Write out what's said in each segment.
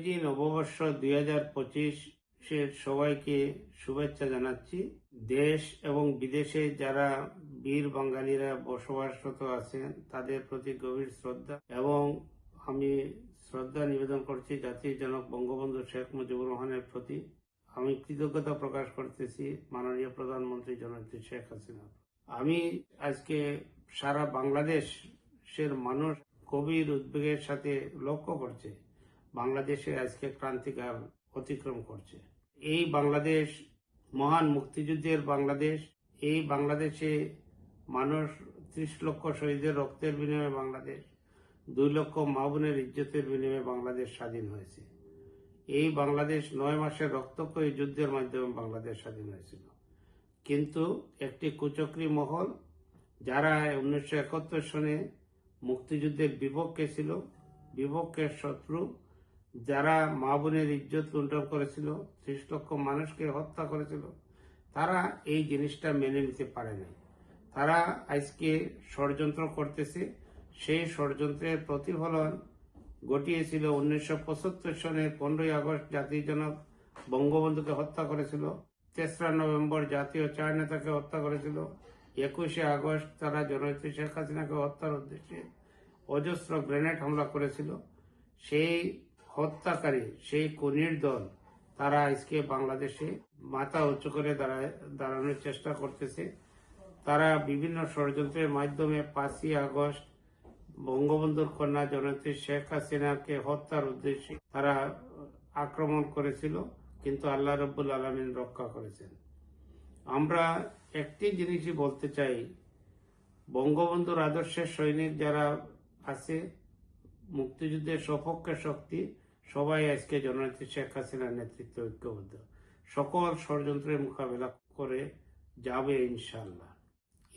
ইংরেজি নববর্ষ দুই হাজার পঁচিশের সবাইকে শুভেচ্ছা জানাচ্ছি। দেশ এবং বিদেশে যারা বীর বাঙালিরা বসবাসরত আছেন, তাদের প্রতি গভীর শ্রদ্ধা এবং আমি শ্রদ্ধা নিবেদন করছি জাতির জনক বঙ্গবন্ধু শেখ মুজিবুর রহমানের প্রতি। আমি কৃতজ্ঞতা প্রকাশ করতেছি মাননীয় প্রধানমন্ত্রী জননেত্রী শেখ হাসিনা আমি আজকে সারা বাংলাদেশের মানুষ গভীর উদ্বেগের সাথে লক্ষ্য করছে। বাংলাদেশে আজকে ক্রান্তিকাল অতিক্রম করছে। এই বাংলাদেশ, মহান মুক্তিযুদ্ধের বাংলাদেশ, এই বাংলাদেশে মানুষ ত্রিশ লক্ষ শহীদের রক্তের বিনিময়ে বাংলাদেশ, দুই লক্ষ মা বোনের ইজ্জতের বিনিময়ে বাংলাদেশ স্বাধীন হয়েছে। এই বাংলাদেশ নয় মাসের রক্তক্ষয়ী যুদ্ধের মাধ্যমে বাংলাদেশ স্বাধীন হয়েছিল। কিন্তু একটি কুচক্রী মহল, যারা উনিশশো একাত্তর সনে মুক্তিযুদ্ধের বিপক্ষে ছিল, বিপক্ষের শত্রু যারা মা বোনের ইজ্জত লুণ্ঠন করেছিল, ত্রিশ লক্ষ মানুষকে হত্যা করেছিল, তারা এই জিনিসটা মেনে নিতে পারে নাই। তারা আজকে ষড়যন্ত্র করতেছে। সেই ষড়যন্ত্রের প্রতিফলন ঘটিয়েছিল উনিশশো পঁচাত্তর সনে পনেরোই আগস্ট জাতির জনক বঙ্গবন্ধুকে হত্যা করেছিল, তেসরা নভেম্বর জাতীয় চার নেতাকে হত্যা করেছিল, একুশে আগস্ট তারা জননেত্রী শেখ হাসিনাকে হত্যার উদ্দেশ্যে অজস্র গ্রেনেড হামলা করেছিল। সেই হত্যাকারী সেই কনির দল, তারা আজকে বাংলাদেশে মাথা উঁচু করে দাঁড়ানোর চেষ্টা করতেছে। তারা বিভিন্ন ষড়যন্ত্রের মাধ্যমে পাঁচই আগস্ট বঙ্গবন্ধুর কন্যা জননেত্রী শেখ হাসিনাকে হত্যার উদ্দেশ্যে তারা আক্রমণ করেছিল, কিন্তু আল্লাহ রব্বুল আলমিন রক্ষা করেছেন। আমরা একটি জিনিসই বলতে চাই, বঙ্গবন্ধুর আদর্শের সৈনিক যারা আছে, মুক্তিযুদ্ধের সপক্ষে শক্তি সবাই আজকে জননেত্রী শেখ হাসিনার নেতৃত্বে ঐক্যবদ্ধ। সকল ষড়যন্ত্রের মোকাবেলা করে যাবে ইনশাল্লাহ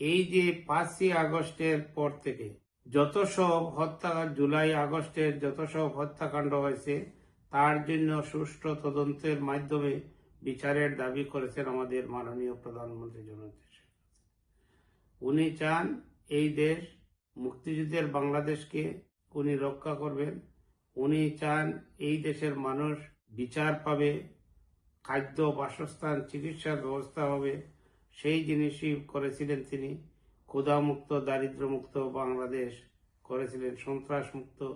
এই যে পাঁচই আগস্টের পর থেকে যত সব হত্যা, জুলাই আগস্টের যত সব হত্যাকাণ্ড হয়েছে, তার জন্য সুষ্ঠু তদন্তের মাধ্যমে বিচারের দাবি করেছেন আমাদের মাননীয় প্রধানমন্ত্রী জননেত্রী শেখ উনি চান এই দেশ মুক্তিযুদ্ধের বাংলাদেশকে উনি রক্ষা করবেন। উনি চান এই দেশের মানুষ বিচার পাবে, খাদ্য, বাসস্থান, চিকিৎসার ব্যবস্থা হবে। সেই জিনিসই করেছিলেন তিনি। ক্ষুধামুক্ত, দারিদ্র্যমুক্ত বাংলাদেশ করেছিলেন। সন্ত্রাসমুক্ত,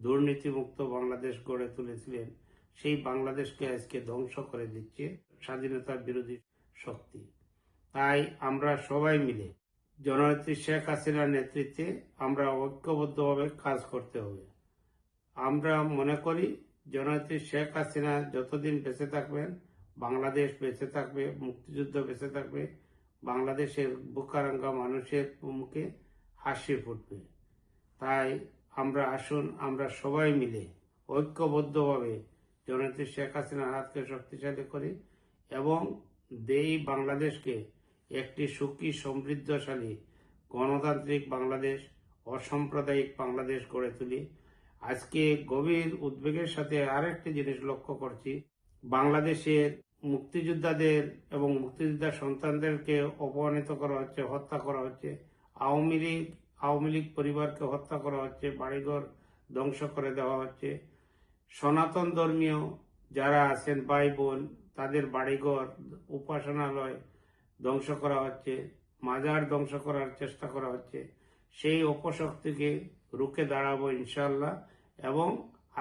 দুর্নীতিমুক্ত বাংলাদেশ গড়ে তুলেছিলেন। সেই বাংলাদেশকে আজকে ধ্বংস করে দিচ্ছে স্বাধীনতার বিরোধী শক্তি। তাই আমরা সবাই মিলে জননেত্রী শেখ হাসিনার নেতৃত্বে আমরা ঐক্যবদ্ধভাবে কাজ করতে হবে। আমরা মনে করি জননেত্রী শেখ হাসিনা যতদিন বেঁচে থাকবেন, বাংলাদেশ বেঁচে থাকবে, মুক্তিযুদ্ধ বেঁচে থাকবে, বাংলাদেশের বুকারাঙ্গা মানুষের মুখে হাসি ফুটবে। তাই আমরা আসুন, আমরা সবাই মিলে ঐক্যবদ্ধভাবে জননেত্রী শেখ হাসিনার হাতকে শক্তিশালী করি এবং দেই বাংলাদেশকে একটি সুখী, সমৃদ্ধশালী, গণতান্ত্রিক বাংলাদেশ, অসাম্প্রদায়িক বাংলাদেশ গড়ে তুলি। আজকে গভীর উদ্বেগের সাথে আরেকটি জিনিস লক্ষ্য করছি। বাংলাদেশের মুক্তিযোদ্ধাদের এবং মুক্তিযোদ্ধা সন্তানদেরকে অপমানিত করা হচ্ছে, হত্যা করা হচ্ছে। আওয়ামী লীগ আওয়ামী লীগ পরিবারকে হত্যা করা হচ্ছে, বাড়িঘর ধ্বংস করে দেওয়া হচ্ছে। সনাতন ধর্মীয় যারা আছেন, ভাই বোন, তাদের বাড়িঘর উপাসনালয় ধ্বংস করা হচ্ছে, মাজার ধ্বংস করার চেষ্টা করা হচ্ছে। সেই অপশক্তিকে রুখে দাঁড়াবো ইনশাল্লাহ এবং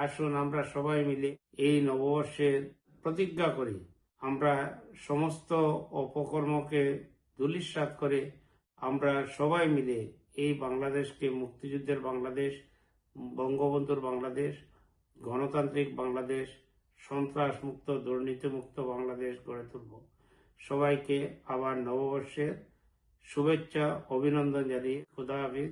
আসুন আমরা সবাই মিলে এই নববর্ষের প্রতিজ্ঞা করি। আমরা সমস্ত অপকর্মকে ধুলিস্বাত করে আমরা সবাই মিলে এই বাংলাদেশকে, মুক্তিযুদ্ধের বাংলাদেশ, বঙ্গবন্ধুর বাংলাদেশ, গণতান্ত্রিক বাংলাদেশ সন্ত্রাস মুক্ত দুর্নীতি মুক্ত বাংলাদেশ গড়ে তুলব। সবাইকে আবার নববর্ষের শুভেচ্ছা, অভিনন্দন জানিয়ে খুদা হাফিজ।